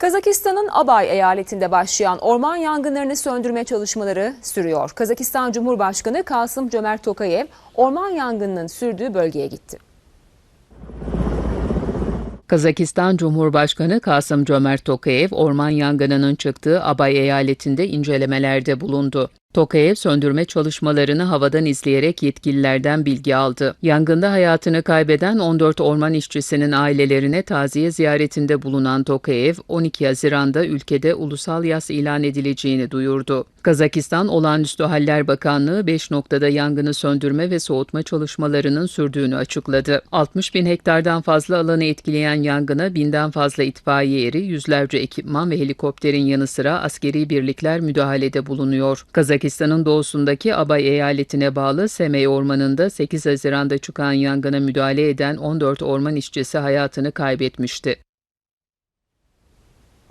Kazakistan'ın Abay eyaletinde başlayan orman yangınlarını söndürme çalışmaları sürüyor. Kazakistan Cumhurbaşkanı Kasım Cömert Tokayev orman yangınının sürdüğü bölgeye gitti. Kazakistan Cumhurbaşkanı Kasım Cömert Tokayev orman yangınının çıktığı Abay eyaletinde incelemelerde bulundu. Tokayev söndürme çalışmalarını havadan izleyerek yetkililerden bilgi aldı. Yangında hayatını kaybeden 14 orman işçisinin ailelerine taziye ziyaretinde bulunan Tokayev, 12 Haziran'da ülkede ulusal yas ilan edileceğini duyurdu. Kazakistan Olağanüstü Haller Bakanlığı 5 noktada yangını söndürme ve soğutma çalışmalarının sürdüğünü açıkladı. 60 bin hektardan fazla alanı etkileyen yangına binden fazla itfaiye eri, yüzlerce ekipman ve helikopterin yanı sıra askeri birlikler müdahalede bulunuyor. Kazakistan'ın doğusundaki Abay eyaletine bağlı Semey Ormanı'nda 8 Haziran'da çıkan yangına müdahale eden 14 orman işçisi hayatını kaybetmişti.